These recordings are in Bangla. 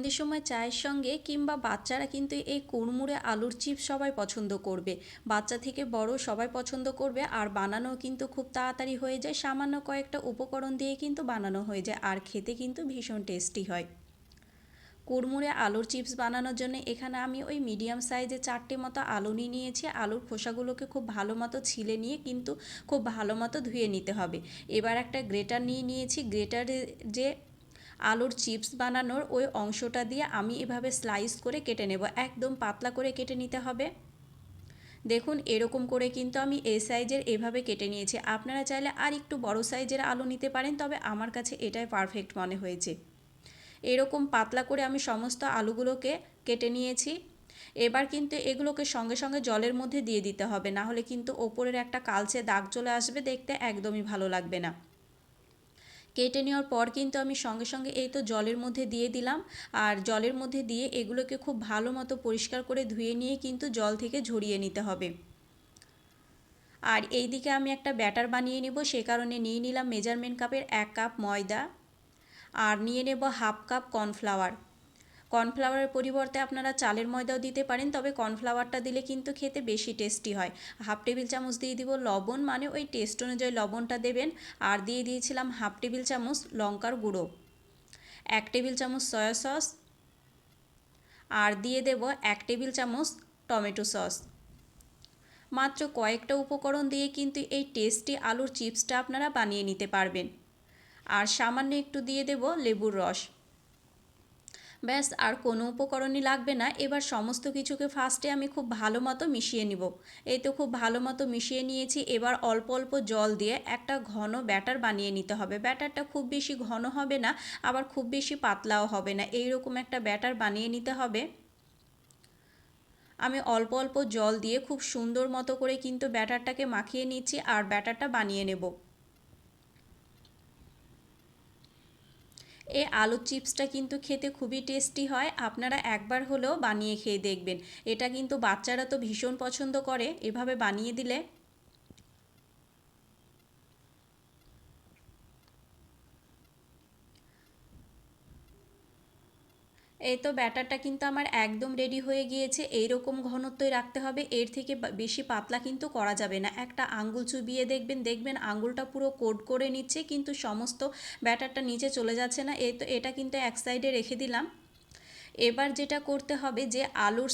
সন্ধ্যের সময় চায়ের সঙ্গে কিংবা বাচ্চারা কিন্তু এই কুড়মুড়ে আলুর চিপস সবাই পছন্দ করবে। বাচ্চা থেকে বড় সবাই পছন্দ করবে আর বানানো কিন্তু খুব তাড়াতাড়ি হয়ে যায়। সামান্য কয়েকটা উপকরণ দিয়ে কিন্তু বানানো হয়ে যায় আর খেতে কিন্তু ভীষণ টেস্টি হয়। কুড়মুড়ে আলুর চিপস বানানোর জন্য এখানে আমি ওই মিডিয়াম সাইজে চারটে মতো আলু নিয়ে নিয়েছি। আলুর খোসাগুলোকে খুব ভালো মতো ছিলে নিয়ে কিন্তু খুব ভালো মতো ধুয়ে নিতে হবে। এবার একটা গ্রেটার নিয়ে নিয়েছি। গ্রেটারে যে আলুর চিপস বানানোর ওই অংশটা দিয়ে আমি এভাবে স্লাইস করে কেটে নেব, একদম পাতলা করে কেটে নিতে হবে। দেখুন, এরকম করে কিন্তু আমি এই সাইজের এভাবে কেটে নিয়েছি। আপনারা চাইলে আর একটু বড় সাইজের আলু নিতে পারেন, তবে আমার কাছে এটাই পারফেক্ট মনে হয়েছে। এরকম পাতলা করে আমি সমস্ত আলুগুলোকে কেটে নিয়েছি। এবার কিন্তু এগুলোকে সঙ্গে সঙ্গে জলের মধ্যে দিয়ে দিতে হবে না হলে কিন্তু ওপরের একটা কালচে দাগ চলে আসবে, দেখতে একদমই ভালো লাগবে না। কেটে নেওয়ার পর কিন্তু আমি সঙ্গে সঙ্গে এই তো জলের মধ্যে দিয়ে দিলাম। আর জলের মধ্যে দিয়ে এগুলোকে খুব ভালো মতো পরিষ্কার করে ধুয়ে নিয়ে কিন্তু জল থেকে ঝরিয়ে নিতে হবে। আর এই দিকে আমি একটা ব্যাটার বানিয়ে নেব, সে কারণে নিয়ে নিলাম মেজারমেন্ট কাপের এক কাপ ময়দা। আর নিয়ে নেব হাফ কাপ কর্নফ্লাওয়ার। কর্নফ্লাওয়ারের পরিবর্তে আপনারা চালের ময়দাও দিতে পারেন, তবে কর্নফ্লাওয়ারটা দিলে কিন্তু খেতে বেশি টেস্টি হয়। হাফ টেবিল চামচ দিয়ে দিব লবণ মানে ওই টেস্ট অনুযায়ী লবণটা দেবেন। আর দিয়ে দিয়েছিলাম হাফ টেবিল চামচ লঙ্কার গুঁড়ো, এক টেবিল চামচ সয়া সস, আর দিয়ে দেব এক টেবিল চামচ টমেটো সস। মাত্র কয়েকটা উপকরণ দিয়ে কিন্তু এই টেস্টি আলুর চিপসটা আপনারা বানিয়ে নিতে পারবেন। আর সামান্য একটু দিয়ে দেব লেবুর রস। ব্যাস, আর কোনো উপকরণই লাগবে না। এবার সমস্ত কিছুকে ফার্স্টে আমি খুব ভালো মতো মিশিয়ে নিব। এই তো খুব ভালো মতো মিশিয়ে নিয়েছি। এবার অল্প অল্প জল দিয়ে একটা ঘন ব্যাটার বানিয়ে নিতে হবে। ব্যাটারটা খুব বেশি ঘন হবে না, আবার খুব বেশি পাতলাও হবে না। এই রকম একটা ব্যাটার বানিয়ে নিতে হবে। আমি অল্প অল্প জল দিয়ে খুব সুন্দর মতো করে কিন্তু ব্যাটারটাকে মাখিয়ে নিচ্ছি, আর ব্যাটারটা বানিয়ে নেব। এই আলু চিপসটা কিন্তু খেতে খুবই টেস্টি হয়। আপনারা একবার হলেও বানিয়ে খেয়ে দেখবেন। এটা কিন্তু বাচ্চারা তো ভীষণ পছন্দ করে। এভাবে বানিয়ে দিলে এই তো ব্যাটারটা কিন্তু আমার একদম রেডি হয়ে গিয়েছে। এই রকম ঘনত্বই রাখতে হবে। এর থেকে বেশি পাতলা কিন্তু করা যাবে না। একটা আঙ্গুল চুবিয়ে দেখবেন দেখবেন আঙ্গুলটা পুরো কোট করে নিচ্ছে, কিন্তু সমস্ত ব্যাটারটা নিচে চলে যাচ্ছে না। এই তো, এটা কিন্তু এক সাইডে রেখে দিলাম। এবার যেটা করতে হবে যে, আলুর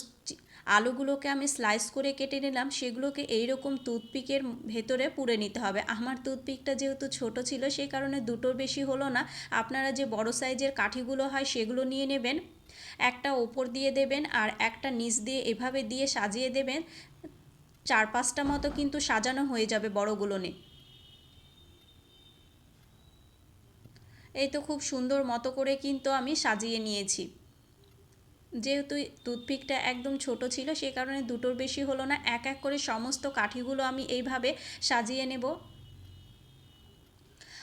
আলুগুলোকে আমি স্লাইস করে কেটে নিলাম। সেগুলোকে এইরকম টুথপিকের ভেতরে পুড়ে নিতে হবে। আমার টুথপিকটা যেহেতু ছোট ছিল সেই কারণে দুটোর বেশি হলো না। আপনারা যে বড় সাইজের কাঠিগুলো হয়, সেগুলো নিয়ে নেবেন। একটা ওপর দিয়ে দেবেন আর একটা নিচ দিয়ে এভাবে দিয়ে সাজিয়ে দেবেন। চার পাঁচটা মতো কিন্তু সাজানো হয়ে যাবে বড়গুলো নে এই তো খুব সুন্দর মতো করে কিন্তু আমি সাজিয়ে নিয়েছি। যেহেতু টুথপিকটা একদম ছোট ছিল, সে কারণে দুটোর বেশি হলো না। এক এক করে সমস্ত কাঠিগুলো আমি এইভাবে সাজিয়ে নেব।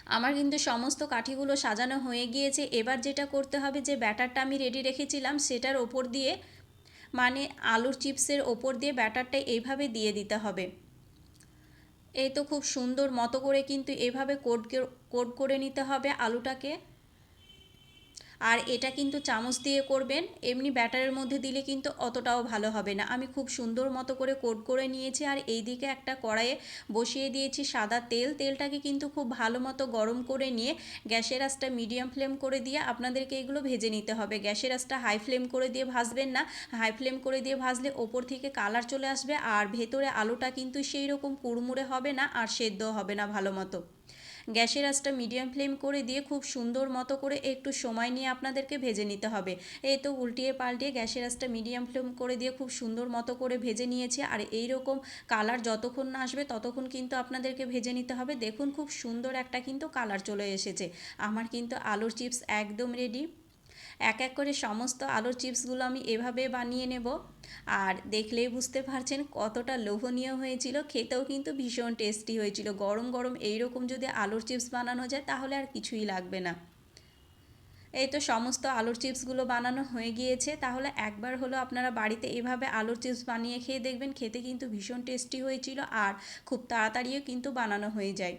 আমার কিন্তু সমস্ত কাঠিগুলো সাজানো হয়ে গিয়েছে। এবার যেটা করতে হবে যে ব্যাটারটা আমি রেডি রেখেছিলাম, সেটার ওপর দিয়ে মানে আলুর চিপসের ওপর দিয়ে ব্যাটারটা এইভাবে দিয়ে দিতে হবে। এই তো খুব সুন্দর মতো করে কিন্তু এভাবে কোট কোট করে নিতে হবে আলুটাকে। আর এটা কিন্তু চামচ দিয়ে করবেন, এমনি ব্যাটারের মধ্যে দিলে কিন্তু অতটাও ভালো হবে না। আমি খুব সুন্দর মতো করে কোট করে নিয়েছি আর এই দিকে একটা কড়াইয়ে বসিয়ে দিয়েছি সাদা তেল। তেলটাকে কিন্তু খুব ভালো মতো গরম করে নিয়ে গ্যাসের আঁচটা মিডিয়াম ফ্লেম করে দিয়ে আপনাদেরকে এগুলো ভেজে নিতে হবে। গ্যাসের আঁচটা হাই ফ্লেম করে দিয়ে ভাজবেন না। হাই ফ্লেম করে দিয়ে ভাজলে ওপর থেকে কালার চলে আসবে আর ভেতরে আলুটা কিন্তু সেই রকম কুড়মুড়ে হবে না আর সেদ্ধ হবে না ভালো মতো। গ্যাসের আঁচটা মিডিয়াম ফ্লেম করে দিয়ে খুব সুন্দর মতো করে একটু সময় নিয়ে আপনাদেরকে ভেজে নিতে হবে। এই তো উল্টিয়ে পাল্টিয়ে গ্যাসের আঁচটা মিডিয়াম ফ্লেম করে দিয়ে খুব সুন্দর মতো করে ভেজে নিয়েছি। আর এই রকম কালার যতক্ষণ না আসবে ততক্ষণ কিন্তু আপনাদেরকে ভেজে নিতে হবে। দেখুন খুব সুন্দর একটা কিন্তু কালার চলে এসেছে। আমার কিন্তু আলুর চিপস একদম রেডি এক এক করে সমস্ত আলুর চিপসগুলো আমি এভাবে বানিয়ে নেব। আর দেখলেই বুঝতে পারছেন কতটা লোভনীয় হয়েছিল। খেতেও কিন্তু ভীষণ টেস্টি হয়েছিল। গরম গরম এইরকম যদি আলুর চিপস বানানো যায় তাহলে আর কিছুই লাগবে না। এই তো সমস্ত আলুর চিপসগুলো বানানো হয়ে গিয়েছে। তাহলে একবার হলো আপনারা বাড়িতে এভাবে আলুর চিপস বানিয়ে খেয়ে দেখবেন, খেতে কিন্তু ভীষণ টেস্টি হয়েছিল আর খুব তাড়াতাড়িও কিন্তু বানানো হয়ে যায়।